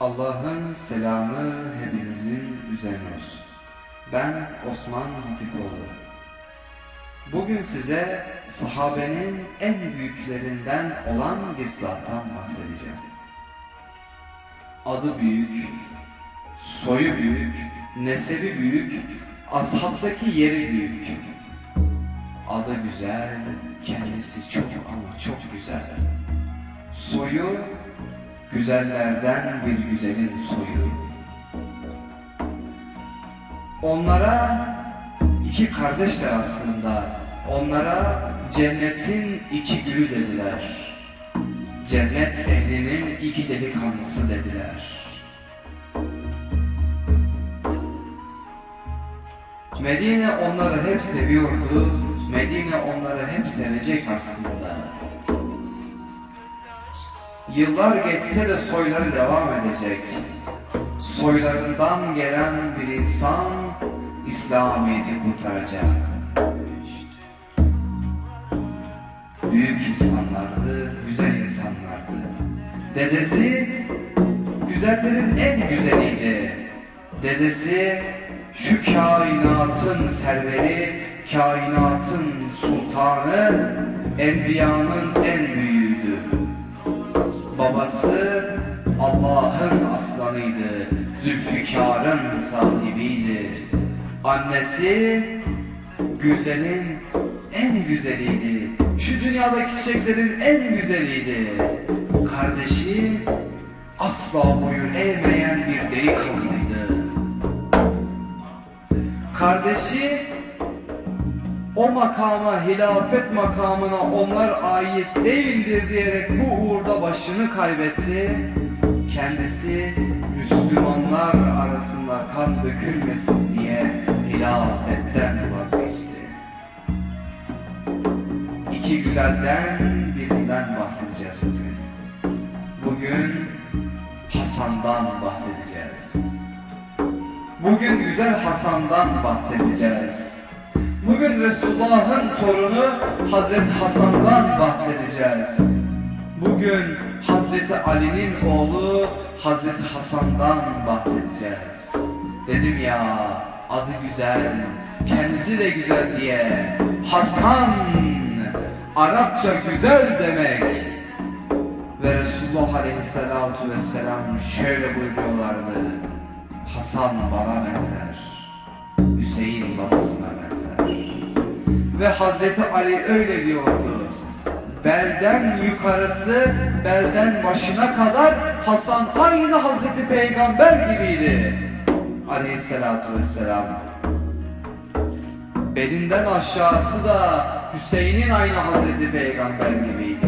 Allah'ın selamı hepinizin üzerine olsun. Ben Osman Hatipoğlu. Bugün size sahabenin en büyüklerinden olan bir zattan bahsedeceğim. Adı büyük, soyu büyük, nesebi büyük, ashabtaki yeri büyük. Adı güzel, kendisi çok ama çok güzel. Soyu güzellerden bir güzelin soyu. Onlara iki kardeşler aslında. Onlara cennetin iki gülü dediler. Cennet ehlinin iki delikanlısı dediler. Medine onları hep seviyordu. Medine onları hep sevecek aslında. Yıllar geçse de soyları devam edecek. Soylarından gelen bir insan İslamiyet'i kurtaracak. Büyük insanlardı, güzel insanlardı. Dedesi güzellerin en güzeliydi. Dedesi şu kainatın serveri, kainatın sultanı, enbiyanın en büyüğüydü. Babası Allah'ın aslanıydı, Zülfikar'ın sahibiydi. Annesi güllerin en güzeliydi, şu dünyadaki çiçeklerin en güzeliydi. Kardeşi asla boyun eğmeyen bir delikanlıydı. Kardeşi o makama, hilafet makamına onlar ait değildir diyerek bu uğurda başını kaybetti. Kendisi Müslümanlar arasında kan dökülmesin diye hilafetten vazgeçti. İki güzelden birinden bahsedeceğiz bugün. Bugün Hasan'dan bahsedeceğiz. Bugün güzel Hasan'dan bahsedeceğiz. Bugün Resulullah'ın torunu Hazreti Hasan'dan bahsedeceğiz. Bugün Hazreti Ali'nin oğlu Hazreti Hasan'dan bahsedeceğiz. Dedim ya adı güzel, kendisi de güzel diye. Hasan, Arapça güzel demek. Ve Resulullah Aleyhisselatü Vesselam şöyle buyuruyorlardı. Hasan bana benzer. Hüseyin babasına benzer. Ve Hazreti Ali öyle diyordu. Belden yukarısı, belden başına kadar Hasan aynı Hazreti Peygamber gibiydi. Aleyhisselatü Vesselam. Belinden aşağısı da Hüseyin'in aynı Hazreti Peygamber gibiydi.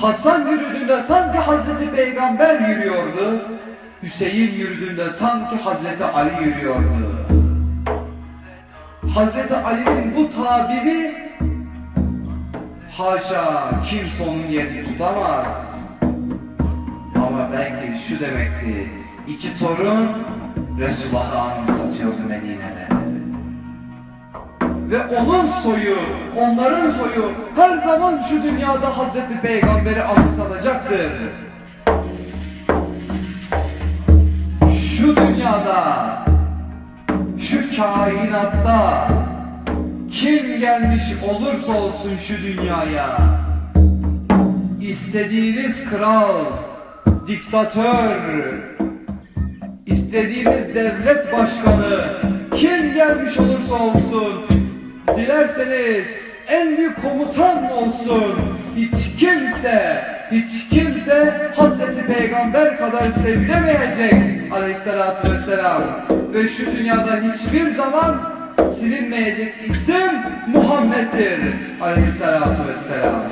Hasan yürüdüğünde sanki Hazreti Peygamber yürüyordu. Hüseyin yürüdüğünde sanki Hazreti Ali yürüyordu. Hazreti Ali'nin bu tabiri haşa kimse onun yerini tutamaz. Ama belki şu demekti. iki torun Resulullah'ı anımsatıyordu Medine'de. Ve onun soyu, onların soyu her zaman şu dünyada Hazreti Peygamber'i anımsatacaktır. Şu dünyada, kainatta kim gelmiş olursa olsun şu dünyaya. İstediğiniz kral, diktatör, istediğiniz devlet başkanı kim gelmiş olursa olsun dilerseniz en büyük komutan olsun. Hiç kimse hiç kimse Hazreti Peygamber kadar sevilemeyecek aleyhissalatü vesselam ve şu dünyada hiçbir zaman silinmeyecek isim Muhammed'dir aleyhissalatü vesselam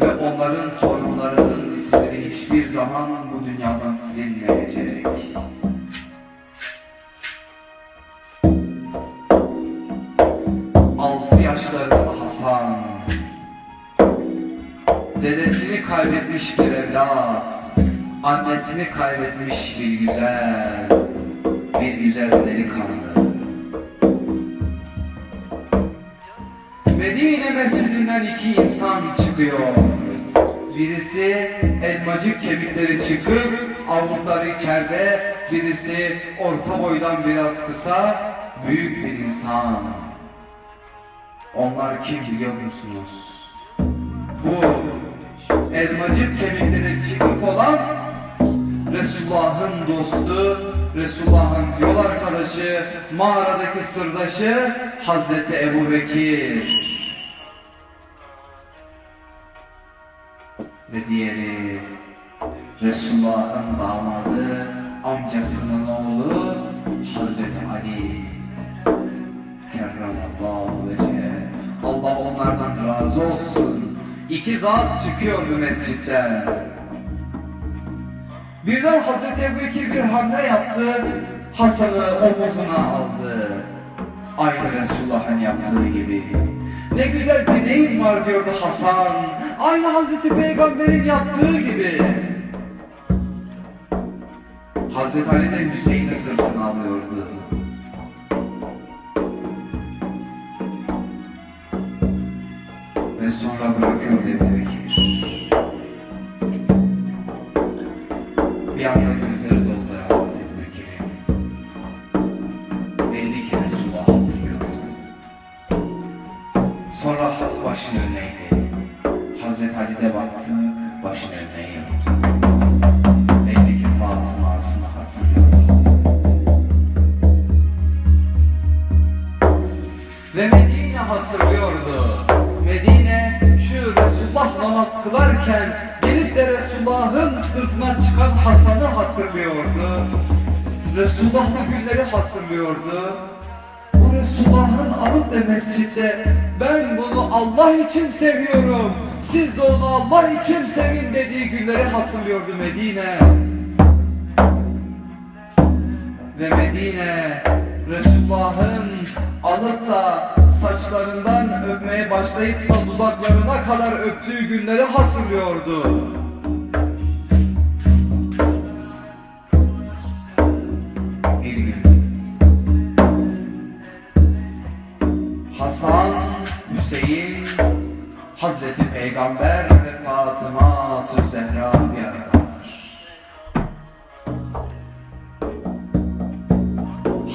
ve onların torunlarının isimleri hiçbir zaman bu dünyadan silinmeyecek. Kaybetmiş bir evlat Annesini kaybetmiş bir güzel Bir güzel delikanlı Medine mescidinden iki insan çıkıyor Birisi elmacık kemikleri çıkıp avlukları içeride, birisi orta boydan biraz kısa, büyük bir insan. Onlar kim biliyor musunuz? Bu elmacık kemikleri çıkık olan Resulullah'ın dostu, Resulullah'ın yol arkadaşı, mağaradaki sırdaşı Hazreti Ebu Bekir. Ve diğeri Resulullah'ın damadı, amcasının oğlu Hazreti Ali. Kerramallahu vecehe. Allah onlardan razı olsun. İki zat çıkıyordu mescitten. Birden Hazreti Ebu Bekir bir hamle yaptı, Hasan'ı omuzuna aldı. Aynı Resulullah'ın yaptığı gibi. Ne güzel bir deyim var diyordu Hasan. Aynı Hazreti Peygamber'in yaptığı gibi. Hazreti Ali de Hüseyin'i sırtına alıyordu. Ve sonra bırakıyordu Ebu Bekir. Bir anda günleri hatırlıyordu. O Resulullah'ın alıp da mescitte ben bunu Allah için seviyorum. Siz de onu Allah için sevin dediği günleri hatırlıyordu Medine. Ve Medine Resulullah'ın alıp da saçlarından öpmeye başlayıp da dudaklarına kadar öptüğü günleri hatırlıyordu. Peygamber ve Fatıma Zehra bir aradalar.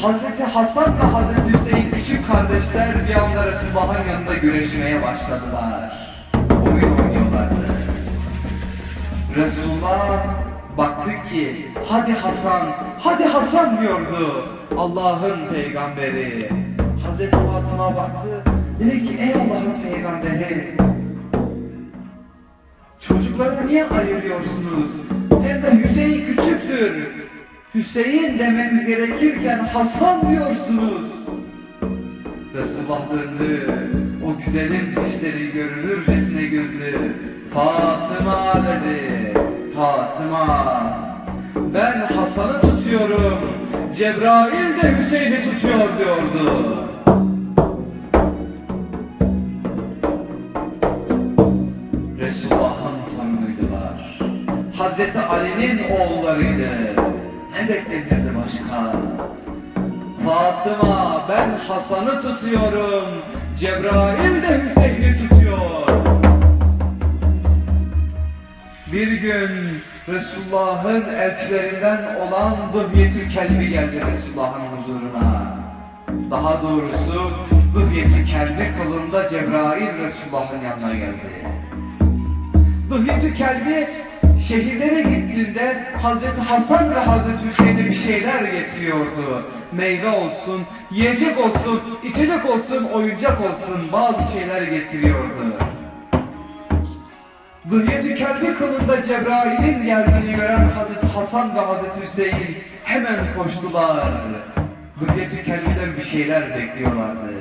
Hazreti Hasan ve Hazreti Hüseyin küçük kardeşler bir anda Resulullah'ın yanında güreşmeye başladılar. Oyun oynuyorlardı. Resulullah baktı ki hadi Hasan, hadi Hasan diyordu Allah'ın peygamberi. Hazreti Fatıma baktı, dedi ki ey Allah'ın peygamberi Çocukları niye ayırıyorsunuz? Hem de Hüseyin küçüktür. Hüseyin demeniz gerekirken Hasan diyorsunuz. Resulullah döndü. O güzelin dişleri görülürcesine güldü. Fatıma dedi. Fatıma. Ben Hasan'ı tutuyorum. Cebrail de Hüseyin'i tutuyor diyordu. Torunuydular. Hazreti Ali'nin oğullarıydı. Ne beklenirdi başka? Fatıma ben Hasan'ı tutuyorum. Cebrail de Hüseyin'i tutuyor. Bir gün Resulullah'ın elçilerinden olan Dıhyetül Kelbi geldi Resulullah'ın huzuruna. Daha doğrusu Dıhyetül Kelbi kılında Cebrail Resulullah'ın yanına geldi. Dıhyetül Kelbi şehirlere gittiğinde Hazreti Hasan ve Hazreti Hüseyin'e bir şeyler getiriyordu. Meyve olsun, yiyecek olsun, içecek olsun, oyuncak olsun bazı şeyler getiriyordu. Dıhyetü Kelbi kılında Cebrail'in geldiğini gören Hazreti Hasan ve Hazreti Hüseyin hemen koştular. Dıhyetü Kelbi'den bir şeyler bekliyorlardı.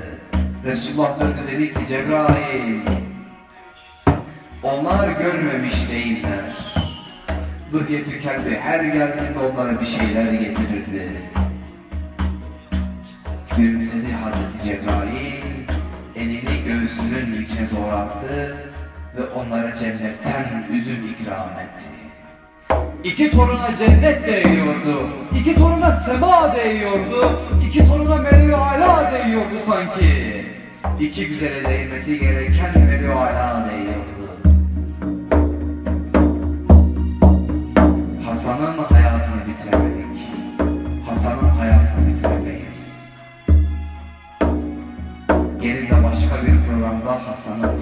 Resulullah döndü dedi ki Cebrail onlar görmemiş değiller. Dıhyetü Kelbi her geldiğinde onlara bir şeyler getirirdi. Gülümsedi Hazreti Cebrail, elini göğsünün içine doğru attı ve onlara cennetten üzüm ikram etti. İki toruna cennet değiyordu, iki toruna sema değiyordu, iki toruna melü ala değiyordu sanki. İki güzele değmesi gereken melü ala değiyordu. Hasan'ın hayatını bitiremedik. Hasan'ın hayatını bitiremeyiz. Gelin de başka bir programda Hasan'ın